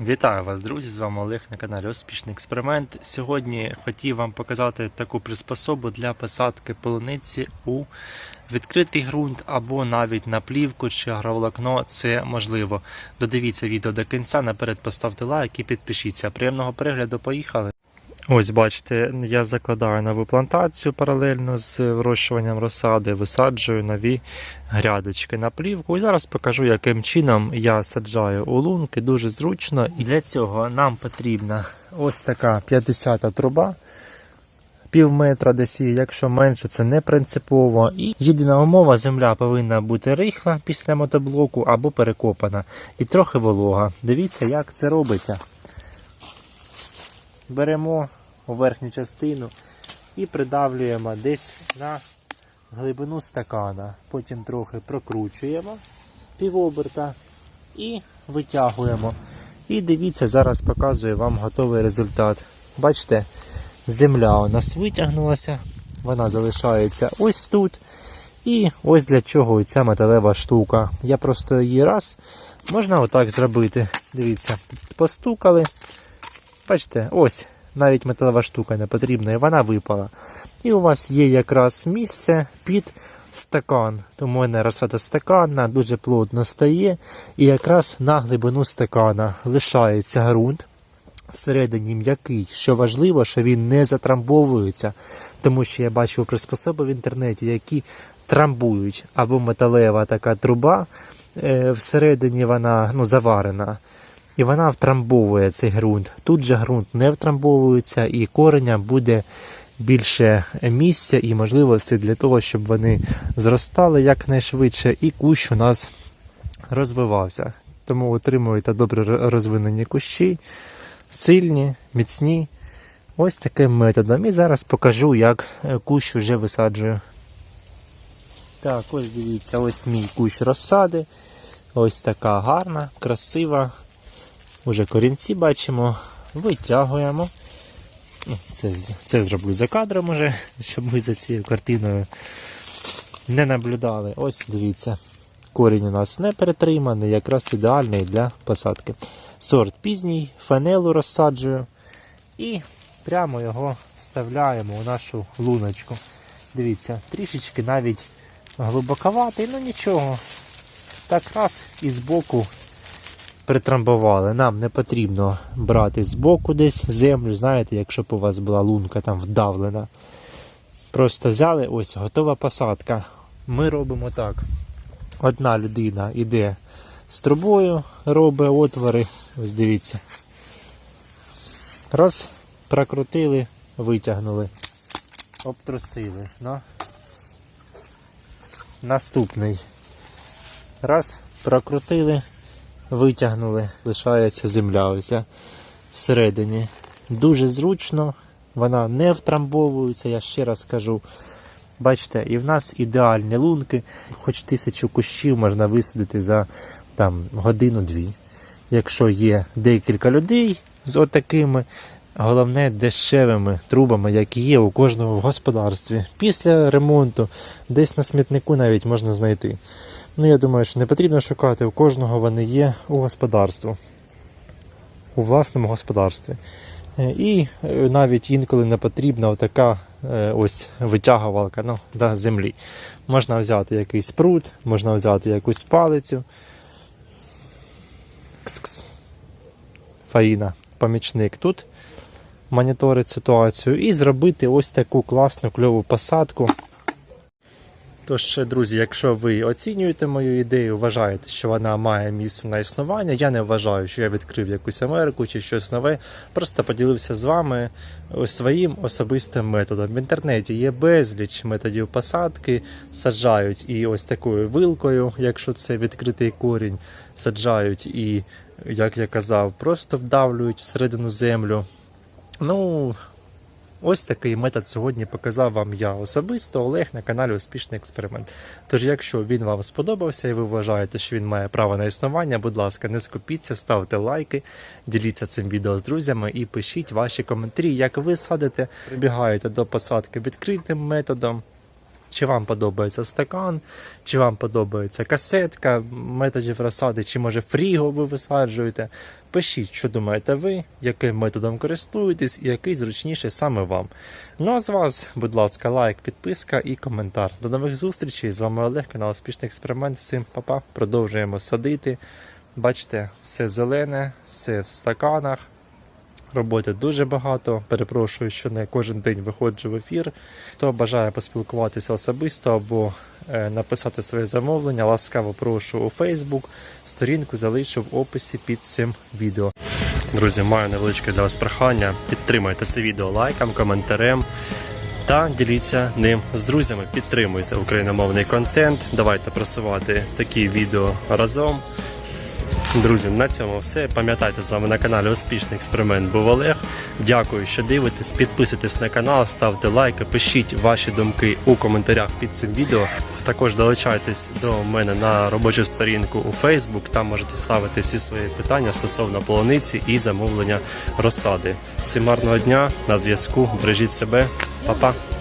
Вітаю вас, друзі! З вами Олег на каналі Успішний експеримент. Сьогодні хотів вам показати таку приспособу для посадки полуниці у відкритий ґрунт або навіть на плівку чи агроволокно. Це можливо. Додивіться відео до кінця. Наперед поставте лайк і підпишіться. Приємного перегляду. Поїхали! Ось бачите, я закладаю нову плантацію паралельно з вирощуванням розсади, висаджую нові грядочки на плівку. І зараз покажу, яким чином я саджаю у лунки. Дуже зручно. І для цього нам потрібна ось така 50-та труба. Пів метра десь, якщо менше, це не принципово. І єдина умова, земля повинна бути рихла після мотоблоку або перекопана. І трохи волога. Дивіться, як це робиться беремо у верхню частину і придавлюємо десь на глибину стакана. Потім трохи прокручуємо півоберта і витягуємо. І дивіться, зараз показую вам готовий результат. Бачите, земля у нас витягнулася, вона залишається ось тут. І ось для чого ця металева штука. Я просто її раз можна отак зробити. Дивіться, постукали. Бачите, ось навіть металева штука не потрібна, і вона випала. І у вас є якраз місце під стакан. Тому в мене розсада стакана дуже плотно стає. І якраз на глибину стакана лишається ґрунт. Всередині м'який, що важливо, що він не затрамбовується, тому що я бачив приспособи в інтернеті, які трамбують або металева така труба, е, всередині вона ну, заварена. І вона втрамбовує цей ґрунт. Тут же ґрунт не втрамбовується, і кореня буде більше місця і можливості для того, щоб вони зростали якнайшвидше, і кущ у нас розвивався. Тому отримуєте добре розвинені кущі, сильні, міцні. Ось таким методом. І зараз покажу, як е, кущ вже висаджую. Так, ось дивіться, ось мій кущ розсади. Ось така гарна, красива. Уже корінці бачимо, витягуємо. Ну, Це, це зроблю за кадром уже, щоб ви за цією картиною не наблюдали. Ось дивіться, корінь у нас не перетриманий, якраз ідеальний для посадки. Сорт пізній, фанелу розсаджую і прямо його вставляємо у нашу луночку. Дивіться, трішечки навіть глибоковатий, ну нічого. Так раз і збоку притрамбували. Нам не потрібно брати збоку десь землю, знаєте, якщо б у вас була лунка там вдавлена. Просто взяли, ось готова посадка. Ми робимо так. Одна людина йде з трубою, робить отвори. Ось дивіться. Раз, прокрутили, витягнули, обтрусили. Ну. Наступний. Раз, прокрутили, витягнули, лишається земля ось всередині. Дуже зручно, вона не втрамбовується, я ще раз кажу. Бачите, і в нас ідеальні лунки, хоч тисячу кущів можна висадити за там, годину-дві. Якщо є декілька людей з отакими, головне дешевими трубами, які є у кожного в господарстві. Після ремонту, десь на смітнику навіть можна знайти. Ну, я думаю, що не потрібно шукати, у кожного вони є у господарстві, у власному господарстві. Е, І е, навіть інколи не потрібна така ось витягувалка ну, з землі. Можна взяти якийсь прут, можна взяти якусь палицю. Кс-кс. Фаїна, помічник тут моніторить ситуацію і зробити ось таку класну кльову посадку. Тож, друзі, якщо ви оцінюєте мою ідею, вважаєте, що вона має місце на існування, я не вважаю, що я відкрив якусь Америку чи щось нове. Просто поділився з вами своїм особистим методом. В інтернеті є безліч методів посадки, саджають і ось такою вилкою, якщо це відкритий корінь, саджають і, як я казав, просто вдавлюють всередину землю. Ну, Ось такий метод сьогодні показав вам я особисто Олег на каналі Успішний експеримент. Тож, якщо він вам сподобався і ви вважаєте, що він має право на існування, будь ласка, не скупіться, ставте лайки, діліться цим відео з друзями і пишіть ваші коментарі, як ви садите, прибігаєте до посадки відкритим методом. Чи вам подобається стакан, чи вам подобається касетка методів розсади, чи може фріго ви висаджуєте. Пишіть, що думаєте ви, яким методом користуєтесь і який зручніший саме вам. Ну а з вас, будь ласка, лайк, підписка і коментар. До нових зустрічей. З вами Олег, канал Успішний експеримент. Всім па-па. Продовжуємо садити. Бачите, все зелене, все в стаканах. Роботи дуже багато. Перепрошую, що не кожен день виходжу в ефір. Хто бажає поспілкуватися особисто або е, написати своє замовлення, ласкаво прошу у Facebook. Сторінку залишу в описі під цим відео. Друзі, маю невеличке для вас прохання. Підтримайте це відео лайком, коментарем та діліться ним з друзями. Підтримуйте україномовний контент. Давайте просувати такі відео разом. Друзі, на цьому все. Пам'ятайте, з вами на каналі Успішний експеримент був Олег. Дякую, що дивитесь. Підписуйтесь на канал, ставте лайки, пишіть ваші думки у коментарях під цим відео. Також долучайтесь до мене на робочу сторінку у Facebook. Там можете ставити всі свої питання стосовно полуниці і замовлення розсади. Всім гарного дня на зв'язку. Бережіть себе, Па-па.